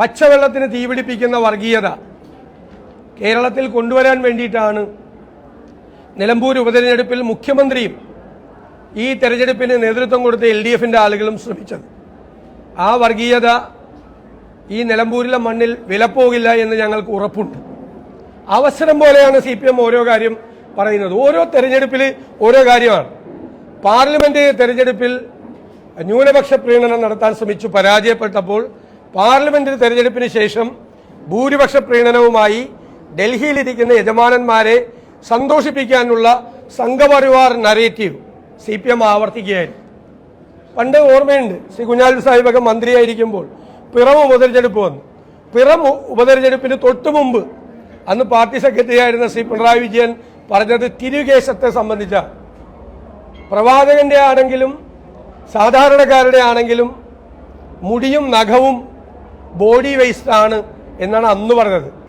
പച്ചവെള്ളത്തിന് തീപിടിപ്പിക്കുന്ന വർഗീയത കേരളത്തിൽ കൊണ്ടുവരാൻ വേണ്ടിയിട്ടാണ്. നിലമ്പൂർ ഉപതെരഞ്ഞെടുപ്പിൽ മുഖ്യമന്ത്രിയും ഈ തെരഞ്ഞെടുപ്പിന് നേതൃത്വം കൊടുത്ത എൽ ഡി എഫിന്റെ ആളുകളും ശ്രമിച്ചത്. ആ വർഗീയത ഈ നിലമ്പൂരിലെ മണ്ണിൽ വിലപ്പോകില്ല എന്ന് ഞങ്ങൾക്ക് ഉറപ്പുണ്ട്. അവസരം പോലെയാണ് സി പി എം ഓരോ കാര്യം പറയുന്നത്. ഓരോ തെരഞ്ഞെടുപ്പിൽ ഓരോ കാര്യമാണ്. പാർലമെന്റ് തെരഞ്ഞെടുപ്പിൽ ന്യൂനപക്ഷ പ്രീണനം നടത്താൻ ശ്രമിച്ചു പരാജയപ്പെട്ടപ്പോൾ പാർലമെന്റ് തെരഞ്ഞെടുപ്പിന് ശേഷം ഭൂരിപക്ഷ പ്രീണനവുമായി ഡൽഹിയിലിരിക്കുന്ന യജമാനന്മാരെ സന്തോഷിപ്പിക്കാനുള്ള Sangh Parivar narrative C P M ആവർത്തിക്കുകയായിരുന്നു. പണ്ട് ഓർമ്മയുണ്ട് ശ്രീ കുഞ്ഞാലി സാഹിബൊക്കെ മന്ത്രിയായിരിക്കുമ്പോൾ പിറം ഉപതെരഞ്ഞെടുപ്പ് വന്നു. പിറം ഉപതെരഞ്ഞെടുപ്പിന് തൊട്ടു മുമ്പ് അന്ന് പാർട്ടി സെക്രട്ടറി ആയിരുന്ന ശ്രീ പിണറായി വിജയൻ പറഞ്ഞത് തിരുകേശത്തെ സംബന്ധിച്ച പ്രവാചകന്റെ ആണെങ്കിലും സാധാരണക്കാരുടെ ആണെങ്കിലും മുടിയും നഖവും ബോഡി വേസ്റ്റ് ആണ് എന്നാണ് അന്ന് പറഞ്ഞത്.